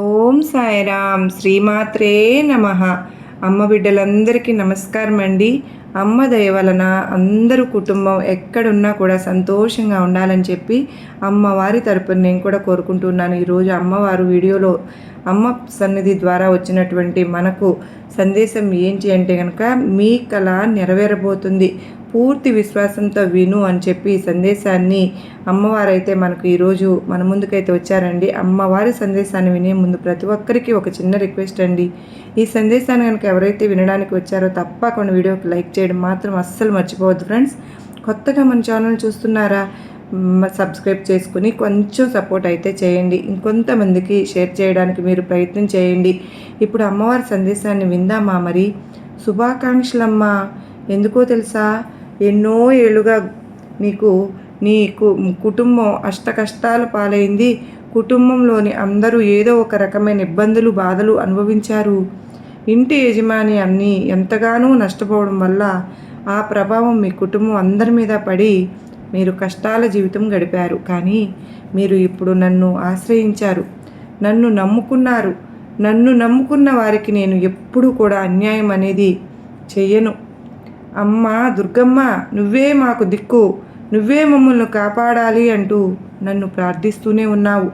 ఓం సాయిరామ్. శ్రీమాత్రే నమ. అమ్మ బిడ్డలందరికీ నమస్కారం అండి అమ్మ దయ వలన అందరూ కుటుంబం ఎక్కడున్నా కూడా సంతోషంగా ఉండాలని చెప్పి అమ్మవారి తరపున నేను కూడా కోరుకుంటున్నాను. ఈరోజు అమ్మవారు వీడియోలో అమ్మ సన్నిధి ద్వారా వచ్చినటువంటి మనకు సందేశం ఏంటి అంటే కనుక మీ కళ నెరవేరబోతుంది. పూర్తి విశ్వాసంతో విను అని చెప్పి ఈ సందేశాన్ని అమ్మవారైతే మనకు ఈరోజు మన ముందుకైతే వచ్చారండి. అమ్మవారి సందేశాన్ని వినే ముందు ప్రతి ఒక్కరికి ఒక చిన్న రిక్వెస్ట్ అండి. ఈ సందేశాన్ని కనుక ఎవరైతే వినడానికి వచ్చారో తప్పకుండా వీడియోకి లైక్ చేయడం మాత్రం అస్సలు మర్చిపోవద్దు ఫ్రెండ్స్. కొత్తగా మన ఛానల్ చూస్తున్నారా? సబ్స్క్రైబ్ చేసుకుని కొంచెం సపోర్ట్ అయితే చేయండి. ఇంకొంతమందికి షేర్ చేయడానికి మీరు ప్రయత్నం చేయండి. ఇప్పుడు అమ్మవారి సందేశాన్ని విందామా మరి? శుభాకాంక్షలమ్మా. ఎందుకో తెలుసా? ఎన్నో ఏళ్ళుగా నీకు నీ కు- కుటుంబం అష్ట కష్టాల పాలైంది. కుటుంబంలోని అందరూ ఏదో ఒక రకమైన ఇబ్బందులు బాధలు అనుభవించారు. ఇంటి యజమాని అన్ని ఎంతగానో నష్టపోవడం వల్ల ఆ ప్రభావం మీ కుటుంబం అందరి మీద పడి మీరు కష్టాల జీవితం గడిపారు. కానీ మీరు ఇప్పుడు నన్ను ఆశ్రయించారు. నన్ను నమ్ముకున్నారు. నన్ను నమ్ముకున్న వారికి నేను ఎప్పుడూ కూడా అన్యాయం అనేది చెయ్యను. అమ్మ దుర్గమ్మ నువ్వే మాకు దిక్కు. నువ్వే మమ్మల్ని కాపాడాలి అంటూ నన్ను ప్రార్థిస్తూనే ఉన్నావు.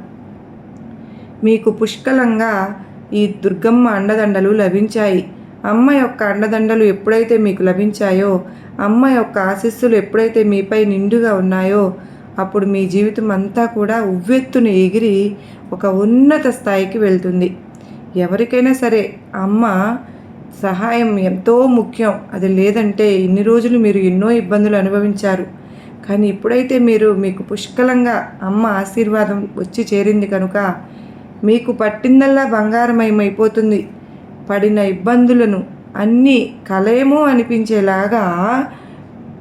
మీకు పుష్కలంగా ఈ దుర్గమ్మ అండదండలు లభించాయి. అమ్మ యొక్క అండదండలు ఎప్పుడైతే మీకు లభించాయో అమ్మ యొక్క ఆశీస్సులు ఎప్పుడైతే మీపై నిండుగా ఉన్నాయో అప్పుడు మీ జీవితం అంతా కూడా ఉవ్వెత్తున ఎగిరి ఒక ఉన్నత స్థాయికి వెళ్తుంది. ఎవరికైనా సరే అమ్మ సహాయం ఎంతో ముఖ్యం. అది లేదంటే ఇన్ని రోజులు మీరు ఎన్నో ఇబ్బందులు అనుభవించారు. కానీ ఇప్పుడైతే మీరు మీకు పుష్కలంగా అమ్మ ఆశీర్వాదం వచ్చి చేరింది కనుక మీకు పట్టిందల్లా బంగారమయమైపోతుంది. పడిన ఇబ్బందులను అన్నీ కలేమో అనిపించేలాగా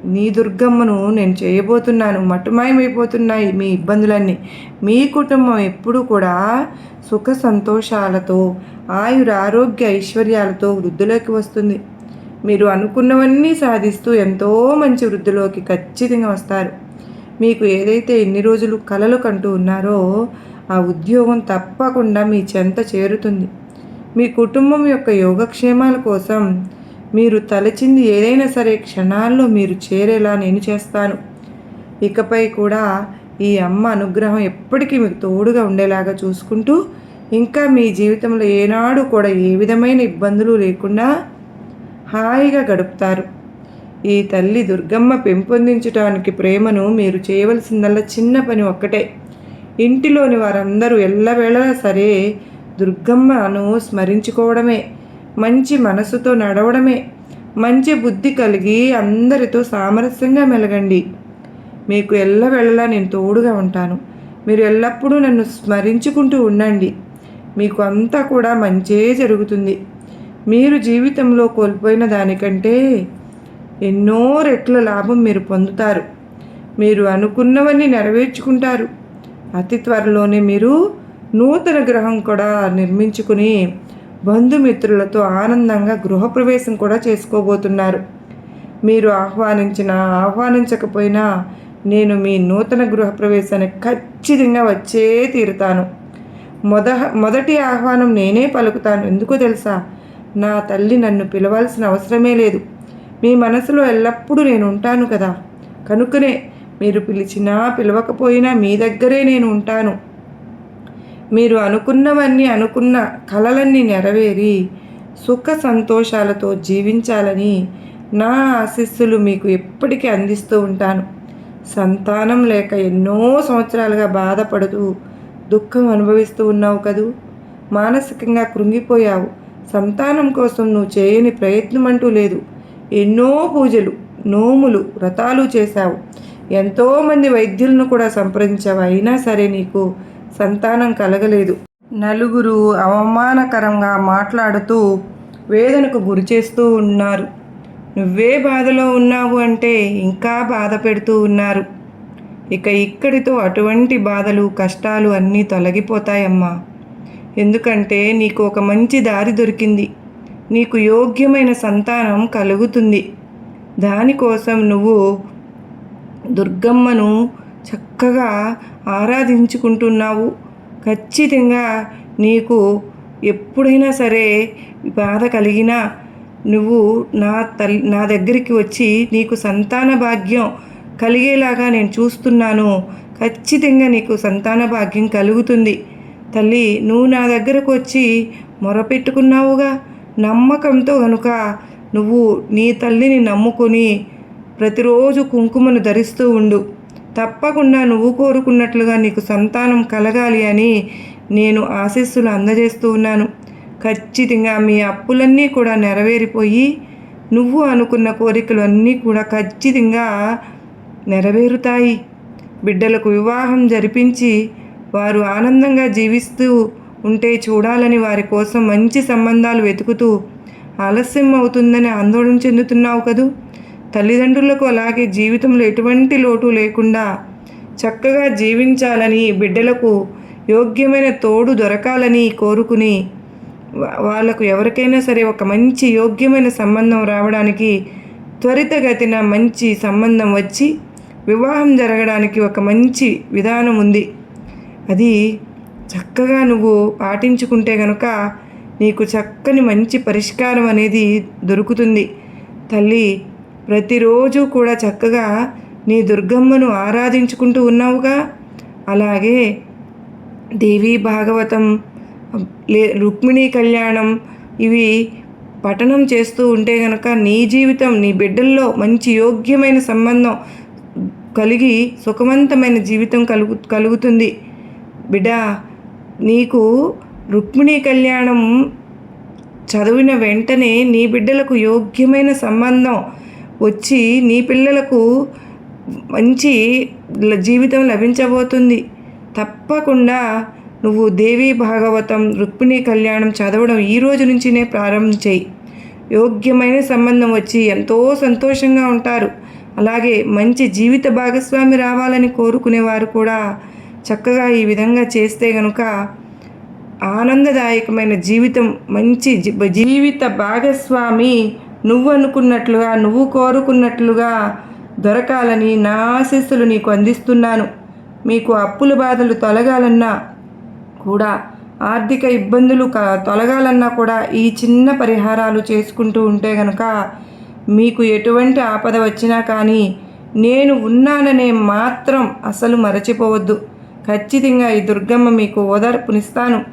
నీ దుర్గమ్మను నేను చేయబోతున్నాను. మటుమాయమైపోతున్నాయి మీ ఇబ్బందులన్నీ. మీ కుటుంబం ఎప్పుడూ కూడా సుఖ సంతోషాలతో ఆయుర ఆరోగ్య ఐశ్వర్యాలతో వృద్ధిలోకి వస్తుంది. మీరు అనుకున్నవన్నీ సాధిస్తూ ఎంతో మంచి వృద్ధిలోకి ఖచ్చితంగా వస్తారు. మీకు ఏదైతే ఎన్ని రోజులు కలలు కంటూ ఉన్నారో ఆ ఉద్యోగం తప్పకుండా మీ చెంత చేరుతుంది. మీ కుటుంబం యొక్క యోగక్షేమాల కోసం మీరు తలచింది ఏదైనా సరే క్షణాల్లో మీరు చేరేలా నేను చేస్తాను. ఇకపై కూడా ఈ అమ్మ అనుగ్రహం ఎప్పటికీ మీకు తోడుగా ఉండేలాగా చూసుకుంటూ ఇంకా మీ జీవితంలో ఏనాడు కూడా ఏ విధమైన ఇబ్బందులు లేకుండా హాయిగా గడుపుతారు. ఈ తల్లి దుర్గమ్మ పెంపొందించడానికి ప్రేమను మీరు చేయవలసిందల్లా చిన్న పని ఒక్కటే. ఇంటిలోని వారందరూ ఎల్లవేళలా సరే దుర్గమ్మను స్మరించుకోవడమే మంచి మనసుతో నడవడమే మంచి బుద్ధి కలిగి అందరితో సామరస్యంగా మెలగండి. మీకు ఎల్లవేళలా నేను తోడుగా ఉంటాను. మీరు ఎల్లప్పుడూ నన్ను స్మరించుకుంటూ ఉండండి. మీకు అంతా కూడా మంచే జరుగుతుంది. మీరు జీవితంలో కోల్పోయిన దానికంటే ఎన్నో రెట్ల లాభం మీరు పొందుతారు. మీరు అనుకున్నవన్నీ నెరవేర్చుకుంటారు. అతి త్వరలోనే మీరు నూతన గ్రహం కూడా నిర్మించుకుని బంధుమిత్రులతో ఆనందంగా గృహప్రవేశం కూడా చేసుకోబోతున్నారు. మీరు ఆహ్వానించినా ఆహ్వానించకపోయినా నేను మీ నూతన గృహప్రవేశానికి ఖచ్చితంగా వచ్చే తీరుతాను. మొద మొదటి ఆహ్వానం నేనే పలుకుతాను. ఎందుకు తెలుసా? నా తల్లి నన్ను పిలవాల్సిన అవసరమే లేదు. మీ మనసులో ఎల్లప్పుడూ నేను ఉంటాను కదా. కనుకనే మీరు పిలిచినా పిలవకపోయినా మీ దగ్గరే నేను ఉంటాను. మీరు అనుకున్నవన్నీ అనుకున్న కలలన్నీ నెరవేరి సుఖ సంతోషాలతో జీవించాలని నా ఆశీస్సులు మీకు ఎప్పటికీ అందిస్తూ ఉంటాను. సంతానం లేక ఎన్నో సంవత్సరాలుగా బాధపడుతూ దుఃఖం అనుభవిస్తూ ఉన్నావు కదూ? మానసికంగా కృంగిపోయావు. సంతానం కోసం నువ్వు చేయని ప్రయత్నం అంటూ లేదు. ఎన్నో పూజలు నోములు వ్రతాలు చేశావు. ఎంతోమంది వైద్యులను కూడా సంప్రదించావు. అయినా సరే నీకు సంతానం కలగలేదు. నలుగురు అవమానకరంగా మాట్లాడుతూ వేదనకు గురి చేస్తూ ఉన్నారు. నువ్వే బాధలో ఉన్నావు అంటే ఇంకా బాధ పెడుతూ ఉన్నారు. ఇక ఇక్కడితో అటువంటి బాధలు కష్టాలు అన్నీ తొలగిపోతాయమ్మా. ఎందుకంటే నీకు ఒక మంచి దారి దొరికింది. నీకు యోగ్యమైన సంతానం కలుగుతుంది. దానికోసం నువ్వు దుర్గమ్మను చక్కగా ఆరాధించుకుంటున్నావు. ఖచ్చితంగా నీకు ఎప్పుడైనా సరే బాధ కలిగినా నువ్వు నా తల్లి నా దగ్గరికి వచ్చి నీకు సంతాన భాగ్యం కలిగేలాగా నేను చూస్తున్నాను. ఖచ్చితంగా నీకు సంతాన భాగ్యం కలుగుతుంది. తల్లి నువ్వు నా దగ్గరకు వచ్చి మొరపెట్టుకున్నావుగా? నమ్మకంతో కనుక నువ్వు నీ తల్లిని నమ్ముకొని ప్రతిరోజు కుంకుమను ధరిస్తూ ఉండు. తప్పకుండా నువ్వు కోరుకున్నట్లుగా నీకు సంతానం కలగాలి అని నేను ఆశీస్సులు అందజేస్తూ ఉన్నాను. ఖచ్చితంగా మీ అప్పులన్నీ కూడా నెరవేరిపోయి నువ్వు అనుకున్న కోరికలు అన్నీ కూడా ఖచ్చితంగా నెరవేరుతాయి. బిడ్డలకు వివాహం జరిపించి వారు ఆనందంగా జీవిస్తూ ఉంటే చూడాలని వారి కోసం మంచి సంబంధాలు వెతుకుతూ ఆలస్యం అవుతుందని ఆందోళన చెందుతున్నావు కదూ? తల్లిదండ్రులకు అలాగే జీవితంలో ఎటువంటి లోటు లేకుండా చక్కగా జీవించాలని బిడ్డలకు యోగ్యమైన తోడు దొరకాలని కోరుకుని వాళ్ళకు ఎవరికైనా సరే ఒక మంచి యోగ్యమైన సంబంధం రావడానికి త్వరితగతిన మంచి సంబంధం వచ్చి వివాహం జరగడానికి ఒక మంచి విధానం ఉంది. అది చక్కగా నువ్వు పాటించుకుంటే గనుక నీకు చక్కని మంచి పరిష్కారం అనేది దొరుకుతుంది. తల్లి ప్రతిరోజు కూడా చక్కగా నీ దుర్గమ్మను ఆరాధించుకుంటూ ఉన్నావుగా? అలాగే దేవీ భాగవతం లే రుక్మిణీ కళ్యాణం ఇవి పఠనం చేస్తూ ఉంటే గనక నీ జీవితం నీ బిడ్డల్లో మంచి యోగ్యమైన సంబంధం కలిగి సుఖవంతమైన జీవితం కలుగు కలుగుతుంది. బిడ్డ నీకు రుక్మిణీ కళ్యాణం చదివిన వెంటనే నీ బిడ్డలకు యోగ్యమైన సంబంధం వచ్చి నీ పిల్లలకు మంచి జీవితం లభించబోతుంది. తప్పకుండా నువ్వు దేవీ భాగవతం రుక్మిణి కళ్యాణం చదవడం ఈ రోజు నుంచినే ప్రారంభించేయి యోగ్యమైన సంబంధం వచ్చి ఎంతో సంతోషంగా ఉంటారు. అలాగే మంచి జీవిత భాగస్వామి రావాలని కోరుకునేవారు కూడా చక్కగా ఈ విధంగా చేస్తే గనుక ఆనందదాయకమైన జీవితం మంచి జీ- జీవిత భాగస్వామి నువ్వు అనుకున్నట్లుగా నువ్వు కోరుకున్నట్లుగా దొరకాలని నా ఆశీస్సులు నీకు అందిస్తున్నాను. మీకు అప్పుల బాధలు తొలగాలన్నా కూడా ఆర్థిక ఇబ్బందులు క తొలగాలన్నా కూడా ఈ చిన్న పరిహారాలు చేసుకుంటూ ఉంటే గనక మీకు ఎటువంటి ఆపద వచ్చినా కానీ నేను ఉన్నాననే మాత్రం అసలు మరచిపోవద్దు. ఖచ్చితంగా ఈ దుర్గమ్మ మీకు ఓదార్పునిస్తాను.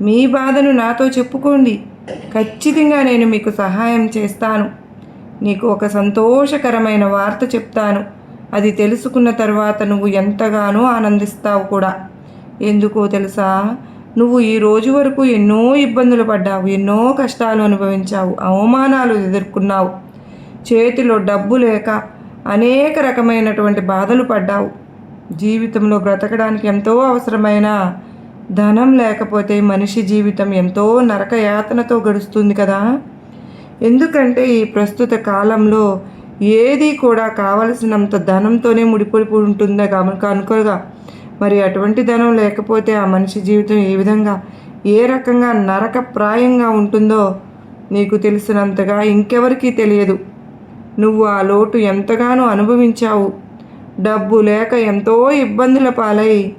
మీ బాధను నాతో చెప్పుకోండి. ఖచ్చితంగా నేను మీకు సహాయం చేస్తాను. నీకు ఒక సంతోషకరమైన వార్త చెప్తాను. అది తెలుసుకున్న తర్వాత నువ్వు ఎంతగానో ఆనందిస్తావు కూడా. ఎందుకో తెలుసా? నువ్వు ఈ రోజు వరకు ఎన్నో ఇబ్బందులు పడ్డావు ఎన్నో కష్టాలు అనుభవించావు అవమానాలు ఎదుర్కొన్నావు. చేతిలో డబ్బు లేక అనేక రకమైనటువంటి బాధలు పడ్డావు. జీవితంలో బ్రతకడానికి ఎంతో అవసరమైన ధనం లేకపోతే మనిషి జీవితం ఎంతో నరక యాతనతో గడుస్తుంది కదా. ఎందుకంటే ఈ ప్రస్తుత కాలంలో ఏది కూడా కావలసినంత ధనంతోనే ముడిపడి ఉంటుందా కనుక అనుకోగా మరి అటువంటి ధనం లేకపోతే ఆ మనిషి జీవితం ఏ విధంగా ఏ రకంగా నరకప్రాయంగా ఉంటుందో నీకు తెలిసినంతగా ఇంకెవరికీ తెలియదు. నువ్వు ఆ లోటు ఎంతగానో అనుభవించావు. డబ్బు లేక ఎంతో ఇబ్బందుల పాలై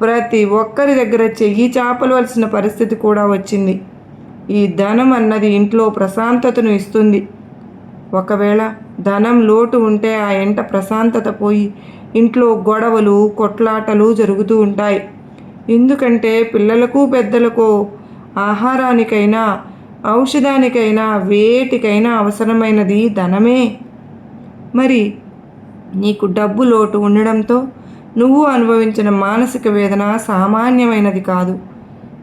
ప్రతి ఒక్కరి దగ్గర చెయ్యి చాపలవలసిన పరిస్థితి కూడా వచ్చింది. ఈ ధనం అన్నది ఇంట్లో ప్రశాంతతను ఇస్తుంది. ఒకవేళ ధనం లోటు ఉంటే ఆ ఎంట ప్రశాంతత పోయి ఇంట్లో గొడవలు కొట్లాటలు జరుగుతూ ఉంటాయి. ఎందుకంటే పిల్లలకు పెద్దలకు ఆహారానికైనా ఔషధానికైనా వేటికైనా అవసరమైనది ధనమే. మరి నీకు డబ్బు లోటు ఉండడంతో నువ్వు అనుభవించిన మానసిక వేదన సామాన్యమైనది కాదు.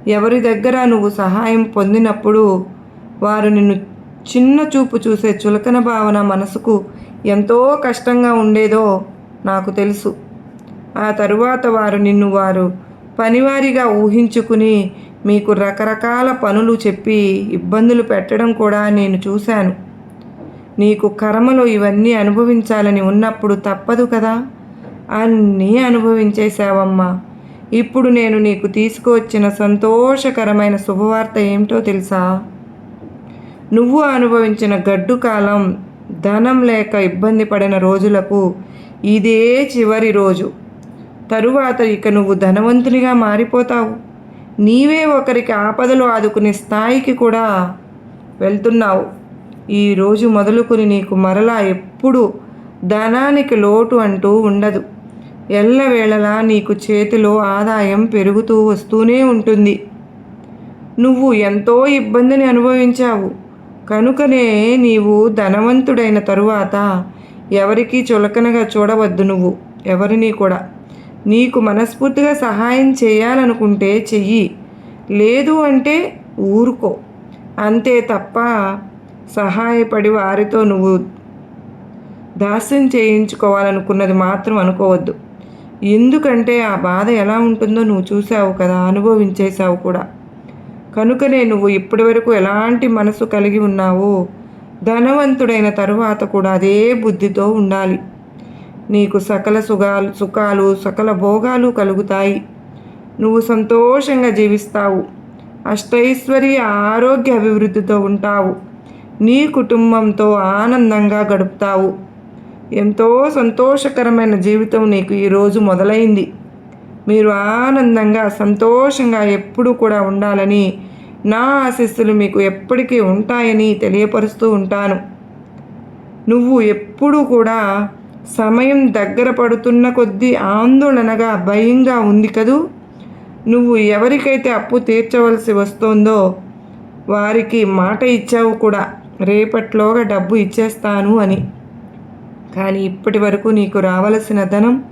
ఎవరి దగ్గర నువ్వు సహాయం పొందినప్పుడు వారు నిన్ను చిన్న చూపు చూసే చులకన భావన మనసుకు ఎంతో కష్టంగా ఉండేదో నాకు తెలుసు. ఆ తరువాత వారు నిన్ను వారు పనివారిగా ఊహించుకుని మీకు రకరకాల పనులు చెప్పి ఇబ్బందులు పెట్టడం కూడా నేను చూశాను. నీకు కర్మలో ఇవన్నీ అనుభవించాలని ఉన్నప్పుడు తప్పదు కదా? అన్నీ అనుభవించేశావమ్మా. ఇప్పుడు నేను నీకు తీసుకువచ్చిన సంతోషకరమైన శుభవార్త ఏమిటో తెలుసా? నువ్వు అనుభవించిన గడ్డు కాలం ధనం లేక ఇబ్బంది పడిన రోజులకు ఇదే చివరి రోజు. తరువాత ఇక నువ్వు ధనవంతునిగా మారిపోతావు. నీవే ఒకరికి ఆపదలు ఆదుకునే స్థాయికి కూడా వెళ్తున్నావు. ఈరోజు మొదలుకొని నీకు మరలా ఎప్పుడు ధనానికి లోటు అంటూ ఉండదు. ఎల్లవేళలా నీకు చేతిలో ఆదాయం పెరుగుతూ వస్తూనే ఉంటుంది. నువ్వు ఎంతో ఇబ్బందిని అనుభవించావు. కనుకనే నీవు ధనవంతుడైన తరువాత ఎవరికీ చులకనగా చూడవద్దు నువ్వు ఎవరిని కూడా. నీకు మనస్ఫూర్తిగా సహాయం చేయాలనుకుంటే చెయ్యి. లేదు అంటే ఊరుకో. అంతే తప్ప సహాయపడి వారితో నువ్వు దాస్యం చేయించుకోవాలనుకున్నది మాత్రం అనుకోవద్దు. ఎందుకంటే ఆ బాధ ఎలా ఉంటుందో నువ్వు చూసావు కదా అనుభవించేశావు కూడా. కనుకనే నువ్వు ఇప్పటి వరకు ఎలాంటి మనసు కలిగి ఉన్నావో ధనవంతుడైన తరువాత కూడా అదే బుద్ధితో ఉండాలి. నీకు సకల సుఖాలు సుఖాలు సకల భోగాలు కలుగుతాయి. నువ్వు సంతోషంగా జీవిస్తావు. అష్టైశ్వర్య ఆరోగ్య అభివృద్ధితో ఉంటావు. నీ కుటుంబంతో ఆనందంగా గడుపుతావు. ఎంతో సంతోషకరమైన జీవితం నీకు ఈరోజు మొదలైంది. మీరు ఆనందంగా సంతోషంగా ఎప్పుడూ కూడా ఉండాలని నా ఆశీస్సులు మీకు ఎప్పటికీ ఉంటాయని తెలియపరుస్తూ ఉంటాను. నువ్వు ఎప్పుడూ కూడా సమయం దగ్గర పడుతున్న కొద్దీ ఆందోళనగా భయంగా ఉంది కదూ? నువ్వు ఎవరికైతే అప్పు తీర్చవలసి వస్తుందో వారికి మాట ఇచ్చావు కూడా. రేపట్లోగా డబ్బు ఇచ్చేస్తాను అని. కానీ ఇప్పటి వరకు నీకు రావలసిన ధనం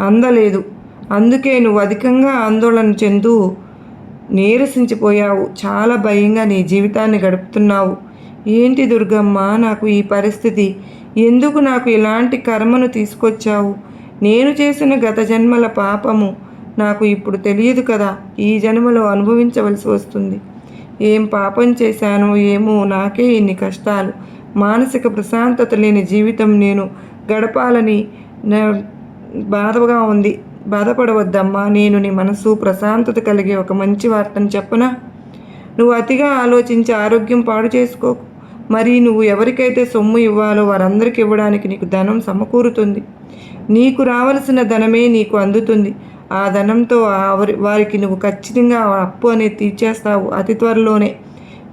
అందలేదు. అందుకే నువ్వు అధికంగా ఆందోళన చెందు నీరసించిపోయావు. చాలా భయంగా నీ జీవితాన్ని గడుపుతున్నావు. ఏంటి దుర్గమ్మ నాకు ఈ పరిస్థితి? ఎందుకు నాకు ఇలాంటి కర్మను తీసుకొచ్చావు? నేను చేసిన గత జన్మల పాపము నాకు ఇప్పుడు తెలియదు కదా ఈ జన్మలో అనుభవించవలసి వస్తుంది. ఏం పాపం చేశానో ఏమో నాకే ఇన్ని కష్టాలు. మానసిక ప్రశాంతత లేని జీవితం నేను గడపాలని బాధగా ఉంది. బాధపడవద్దమ్మా నేను నీ మనసు ప్రశాంతత కలిగే ఒక మంచి వార్తను చెప్పనా? నువ్వు అతిగా ఆలోచించి ఆరోగ్యం పాడు చేసుకోకు. మరి నువ్వు ఎవరికైతే సొమ్ము ఇవ్వాలో వారందరికి ఇవ్వడానికి నీకు ధనం సమకూరుతుంది. నీకు రావలసిన ధనమే నీకు అందుతుంది. ఆ ధనంతో వారికి నువ్వు ఖచ్చితంగా అప్పు అనేది తీర్చేస్తావు అతి త్వరలోనే.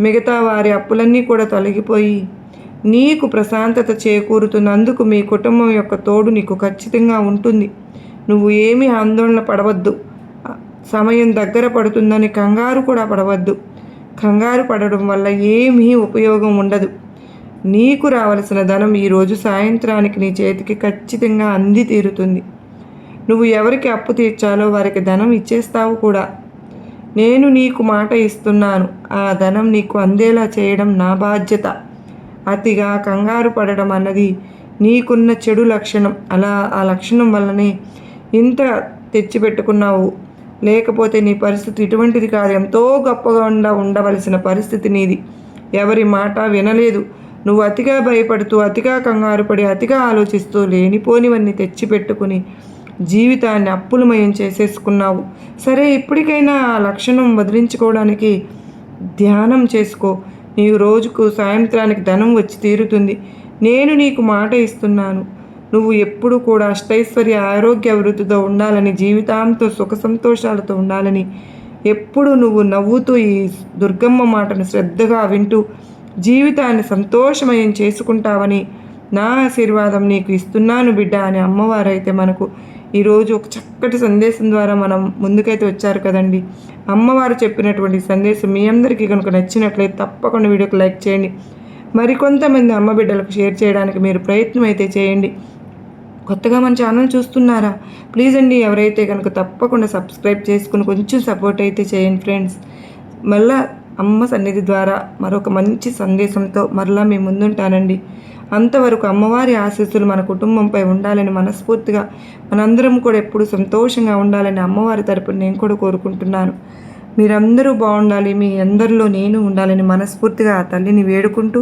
మిగతా వారి అప్పులన్నీ కూడా తొలగిపోయి నీకు ప్రశాంతత చేకూరుతున్నందుకు మీ కుటుంబం యొక్క తోడు నీకు ఖచ్చితంగా ఉంటుంది. నువ్వు ఏమీ ఆందోళన పడవద్దు. సమయం దగ్గర పడుతుందని కంగారు కూడా పడవద్దు. కంగారు పడడం వల్ల ఏమీ ఉపయోగం ఉండదు. నీకు రావలసిన ధనం ఈరోజు సాయంత్రానికి నీ చేతికి ఖచ్చితంగా అంది తీరుతుంది. నువ్వు ఎవరికి అప్పు తీర్చాలో వారికి ధనం ఇచ్చేస్తావు కూడా. నేను నీకు మాట ఇస్తున్నాను. ఆ ధనం నీకు అందేలా చేయడం నా బాధ్యత. అతిగా కంగారు పడడం అన్నది నీకున్న చెడు లక్షణం. అలా ఆ లక్షణం వల్లనే ఇంత తెచ్చిపెట్టుకున్నావు. లేకపోతే నీ పరిస్థితి ఇటువంటిది కాదు. ఎంతో గొప్పగా ఉండ ఉండవలసిన పరిస్థితి నీది. ఎవరి మాట వినలేదు. నువ్వు అతిగా భయపడుతూ అతిగా కంగారు పడి అతిగా ఆలోచిస్తూ లేనిపోనివన్నీ తెచ్చిపెట్టుకుని జీవితాన్ని అప్పులమయం చేసేసుకున్నావు. సరే ఇప్పటికైనా ఆ లక్షణం వదిలించుకోవడానికి ధ్యానం చేసుకో. నీవు రోజుకు సాయంత్రానికి ధనం వచ్చి తీరుతుంది. నేను నీకు మాట ఇస్తున్నాను. నువ్వు ఎప్పుడు కూడా అష్టైశ్వర్య ఆరోగ్య వృద్ధితో ఉండాలని జీవితాంతో సుఖ సంతోషాలతో ఉండాలని ఎప్పుడు నువ్వు నవ్వుతూ ఈ దుర్గమ్మ మాటను శ్రద్ధగా వింటూ జీవితాన్ని సంతోషమయం చేసుకుంటావని నా ఆశీర్వాదం నీకు ఇస్తున్నాను బిడ్డ అని అమ్మవారైతే మనకు ఈరోజు ఒక చక్కటి సందేశం ద్వారా మనం ముందుకైతే వచ్చారు కదండి. అమ్మవారు చెప్పినటువంటి సందేశం మీ అందరికీ కనుక నచ్చినట్లయితే తప్పకుండా వీడియోకి లైక్ చేయండి. మరికొంతమంది అమ్మ బిడ్డలకు షేర్ చేయడానికి మీరు ప్రయత్నం అయితే చేయండి. కొత్తగా మన ఛానల్ చూస్తున్నారా? ప్లీజ్ అండి ఎవరైతే కనుక తప్పకుండా సబ్స్క్రైబ్ చేసుకుని కొంచెం సపోర్ట్ అయితే చేయండి ఫ్రెండ్స్. మళ్ళా అమ్మ సన్నిధి ద్వారా మరొక మంచి సందేశంతో మరలా మీ ముందుంటానండి. అంతవరకు అమ్మవారి ఆశీస్సులు మన కుటుంబంపై ఉండాలని మనస్ఫూర్తిగా మనందరం కూడా ఎప్పుడు సంతోషంగా ఉండాలని అమ్మవారి తరపున నేను కూడా కోరుకుంటున్నాను. మీరందరూ బాగుండాలి మీ అందరిలో నేను ఉండాలని మనస్ఫూర్తిగా ఆ తల్లిని వేడుకుంటూ